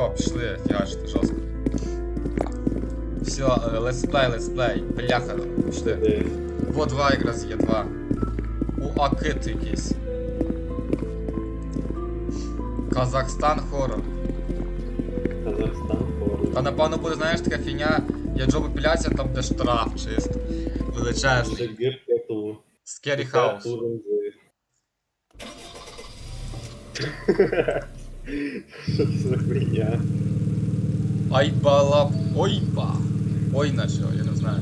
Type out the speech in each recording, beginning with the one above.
Все, пішли, фігачити жорстко. Все, е, летсплей, летсплей. Бляха, пішли. Во два якраз є, два. У Акит якийсь. Казахстан хорор. Казахстан, хорор. Та напевно буде, знаєш, така фігня, є джоб-апеляція, там де штраф чисто. Величезний. Скері хаус. Що це за хуйня? Айбала. Ойба. Ой на що, я не знаю.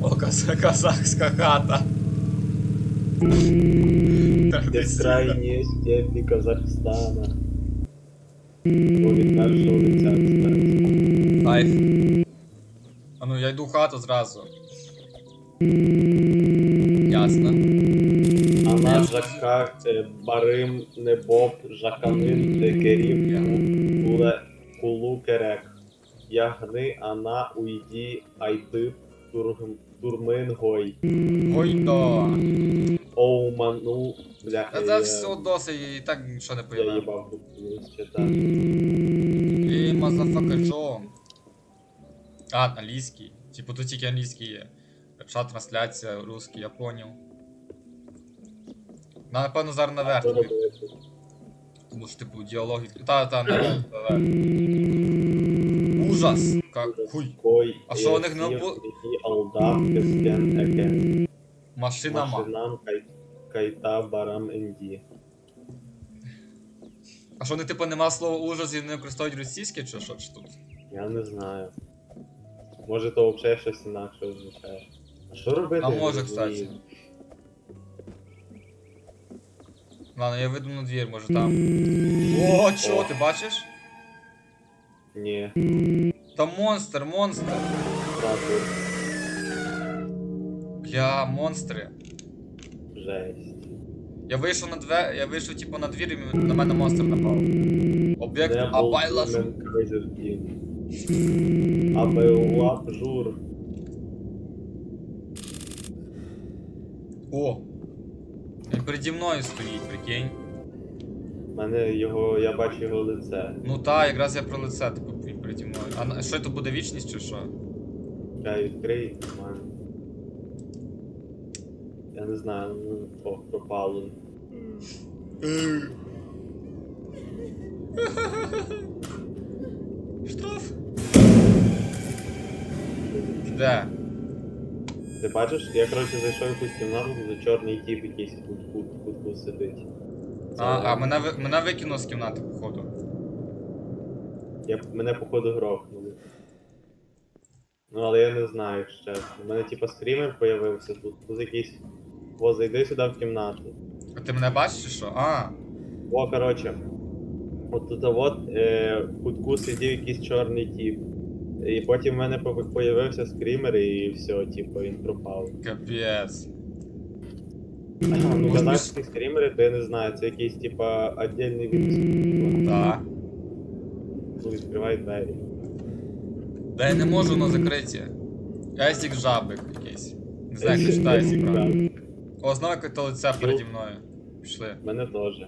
О, каз- казахська хата. Казахстана. Від першого лиця кстати. Кайф. А ну я йду в хату зразу. Ясно. А на жака е, барим не боб жаканин декерів куле кулу керек. Ягни ана уйді айди тургм турмин гой. Гойдо. Оуману бля. Та е, це все досить, і так нічого не Я поїла. їбав тут читати. І мазафака Джо. А, англійський. Типу тут тільки англійський є. Перша трансляція, русський, я поняв. Ну, напевно, зараз наверх. Тому що, типу, діалог від... Та, та, наверх, наверх. Ужас! Как хуй. А що у них не екен. Машина ма. Кайта барам енді. А що вони, типу, нема слова ужас і не використовують російське, чи що чи тут? Я не знаю. Може то взагалі щось інакше означає. А що робити? А може, кстати. Ладно, я вийду на двір, може там. О, чо, О. ти бачиш? Ні, Там монстр, монстр. правда, Бля, монстри. жесть. Я вийшов на две. Я вийшов типу на двір і на мене монстр напав. Об'єкт Не Абайла був Мен Кайзердін. Абеулап жур. О! Він переді мною стоїть, прикинь. У мене його, я бачу його лице. Ну та, якраз я про лице, типу, він переді мною. А на- що це буде вічність чи що? Я відкрий, нормально. Я не знаю, ну, о, пропало. Штраф. Де? Ти бачиш, я коротше зайшов в якусь кімнату, тут чорний тіп якийсь тут кут, кутку сидить. Це- А, а мене, ви- мене викинуло з кімнати, походу. Я, мене походу грохнули. Ну, але я не знаю, якщо чесно. У мене типа скрімер появився тут. Тут якийсь. О, зайди сюди в кімнату. А ти мене бачиш чи що? А, О, коротше. От тут от е, в кутку сидів якийсь чорний тіп. І потім в мене появився скрімер і все, типу, він пропав. капець. Ну, Може, казахські скрімери, то я не знаю, це якийсь, типа, отдельний від. Да. Ну, відкривай двері. Да я не можу, воно закриті. Есік жабик якийсь. Не знаю, як читається правильно. О, знову якесь то лице переді мною. Пішли. Мене теж.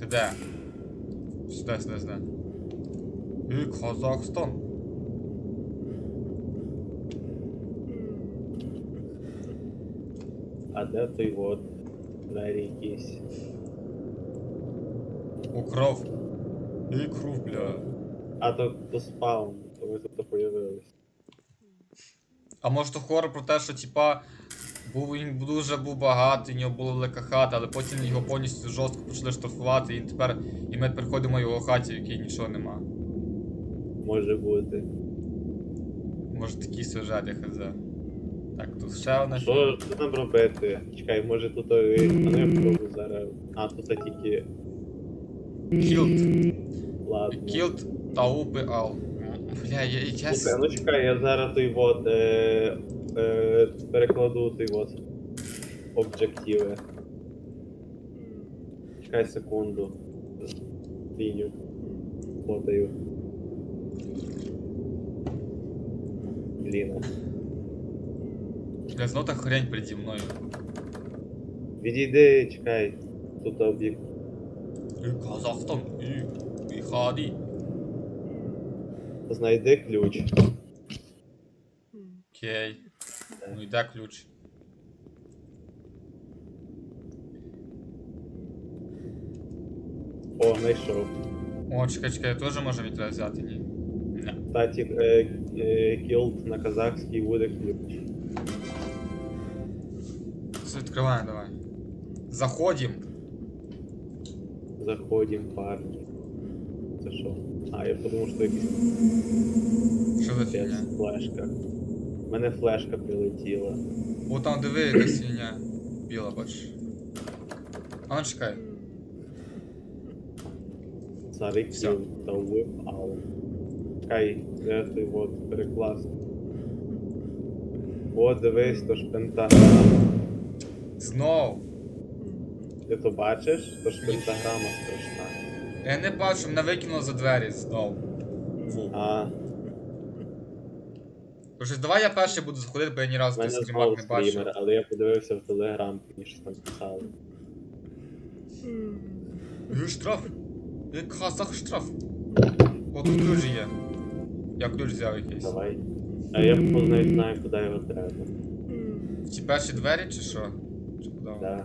Ти де? Сюди, сюди, сюди. І Казахстан. А де той от? Двері якісь. Укров. І кров, бля. А то, то спаун, то ви тут появились. А може то хорор про те, що типа був він дуже був багатий, у нього була велика хата, але потім його повністю жорстко почали штрафувати, і тепер і ми тепер ходимо в його хаті, в якій нічого нема. Може бути. Може такий сюжет, я хз. Так, тут ще одна. Що, що нам робити? Чекай, може тут. е, А ну я пробую зараз. А, тут тільки. Кілт. Ладно. Кілт та упи ал. Бля, я, я... Слухай, ну чекай, я зараз той вот е, е, перекладу той вот об'єктиви. Чекай секунду. Лінію. Мотаю. Блін. Бля, знов та хрень переді мною. Відійди, чекай. Тут об'єкт. І Казахстан. І. І хаді. Знайди ключ. Окей. Ну йде ключ. О, знайшов. О, чекай, чекай, теж може від тебе взяти, ні. Кстати, е, е, кілд на казахській буде ключ. Все відкриваємо, давай. Заходим в парки. Це що? А, я подумав, що якийсь Що за фігня? флешка. У мене флешка прилетіла. О, там диви, якась фігня. Біла, бачиш. А ну чекай. Цари Всё. кіл та whip out. Чекай, де ти от перекласти. О, дивись, то ж пентаграма. Знов. Ти то бачиш? То ж пентаграма страшна. Я не бачу, мене викинуло за двері знов. Фу. А, Тож давай я перший буду заходити, бо я ні в разу той мене стрімак не бачив. стрімер, але я подивився в телеграм, мені щось там писали. Е, Штраф. Е, Казах штраф. О, тут ключ є. Я ключ взяв якийсь. Давай. А я навіть знаю, куди його треба. В ті перші двері чи що? Чи куди? Да.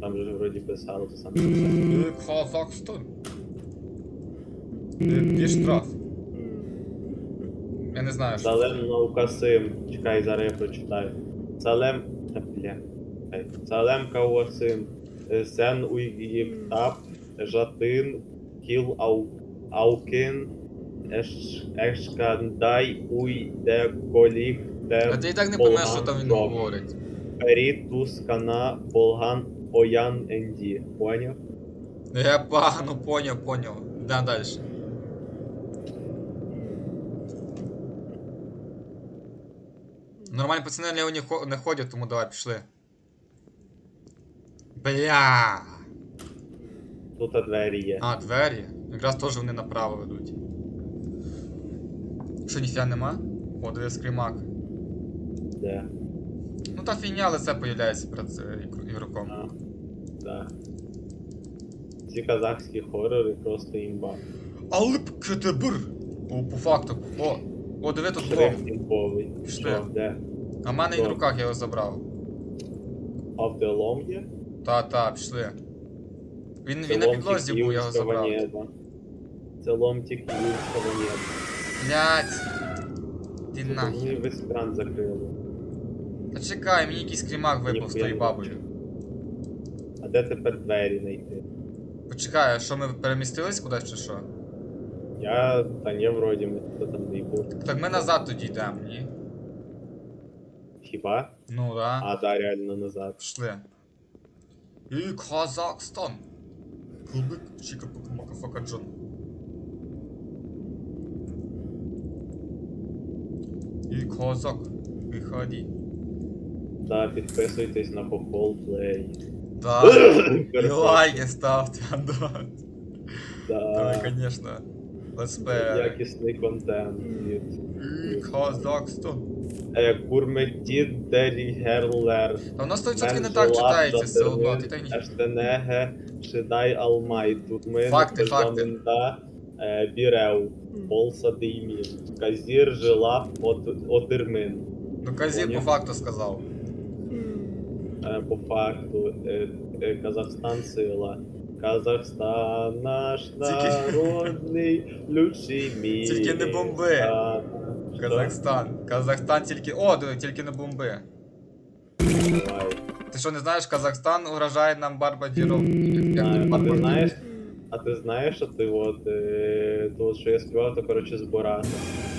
Там же вроді писало то саме. Е, Казахстан. Е, Де штраф? Я не знаю, що. Салем Наукасим. Чекай, зараз я прочитаю. Салем. Та, Бля. Салем Кауасим. Е, Сен Уйгіптап. Жатин. Кіл Ау. Аукин. Еш, Ешкандай Уйде Колік. А ти і так не поймеш, що там він говорить. Рітус Кана Болган Оян Енді. Поняв? Ну я погано поняв, поняв. Йдемо далі. Нормальні пацани ліво не, не ходять, тому давай пішли. Бля. Тут двері є. А, двері. Якраз теж вони направо ведуть. Що, ніфіга нема? О, диви скрімак. Де? Ну та фігня, але це появляється перед е, ігроком. А, да. Ці казахські хорори просто імба. Алип кетебр! О, по факту. О, о, диви тут лом. Що, де? А в мене і в руках я його забрав. А в де лом є? Та, та, пішли. Він, він на підлозі був, я його забрав. Це ломтик київського неба. Блять. Ти Мені весь кран закрили. Та чекай, мені якийсь крімак випав з Ніхуя тою не бабою. А де тепер двері знайти? Почекай, а що ми перемістились кудись чи що? Я. Та ні, вроді ми тут там не був. Так ми назад тоді йдемо, ні? Хіба? Ну да. А, да, реально назад. Пішли. І Казахстан. Кулбик, чика пука макафака Джон. Казак. Виходи. Да, підписуйтесь на Плей. Да. І лайки ставте, Андон. Да. Давай, конечно. Let's. Якісний контент. І Казахстан. Е, Курметід Дерігерлер. Та у нас 100% не так читається все одно, ти так ні. Ештенеге Шидай Алмай. Тут Факти, факти. Е, Бірев. Болса Деймін. Казір жила от, Отирмин. Ну Казір по факту сказав. Е, По факту е, Казахстан сила. Казахстан наш народний лючий мій. Тільки не бомби. Казахстан. Казахстан тільки. О, тільки не бомби. Ти що не знаєш, Казахстан угрожає нам Барбадіров. Знаю. ти знаєш, а ти знаєш, що ти от, е, то, що я співав, то коротше збирати.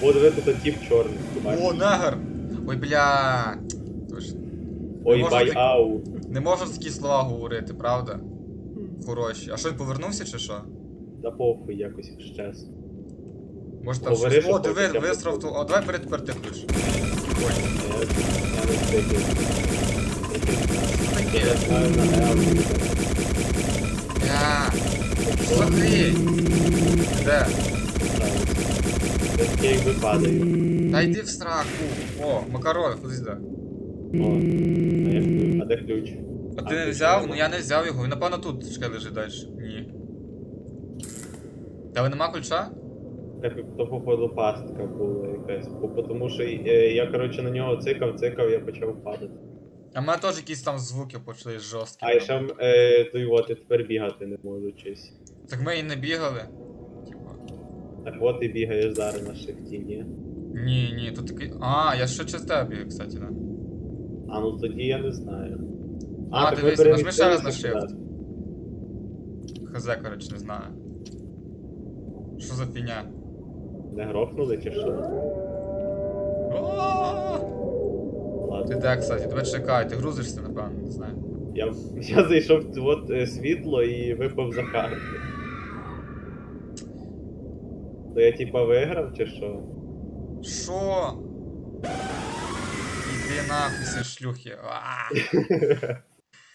От ви тут тіп чорний, ти бачиш? О, негр! Ой, бля. Тож, Ой, можна бай так- ау. не можна такі слова говорити, правда? Хороші. А що він повернувся чи що? Да похуй якось якщо чесно. Може там Говори, щось. що О, диви, хочеш, я вистрав ту. О, давай бери тепер ти ключ. Ой, Я, я не встиг. таке. Я знаю на Ел. Бля. Хрень? Де? Такі якби падають. Та йди в сраку. О, макарон, куди йде. О, а я. А де ключ? А ти не взяв? Ну я не взяв його. Він напевно тут чекай лежить далі. Ні. Тебе нема ключа? Так як то, походу, пастка була якась. Бо тому що е, я, коротше, на нього цикав, цикав, я почав падати. А в мене теж якісь там звуки почали жорсткі. А і ще е, той от, я тепер бігати не можу чись. Так ми і не бігали. Типа. Так от і бігаєш зараз на шифті, ні? Ні, ні, тут такий. А, я ще через тебе бігаю, кстати, да. А ну тоді я не знаю. А, так дивись, ви нажми ще раз на перемістилися shift. кудись. Хз, коротше, не знаю. Що за фігня? Не грохнули чи що? А! Ти де, кстати, тебе чекай, ти грузишся, напевно, не знаю. Я, я зайшов в от е, світло і випав за карту. То я типа виграв чи що? Що? Іди нахуй, ці шлюхи. А!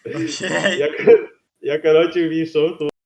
Окей. Я, я коротше війшов, тут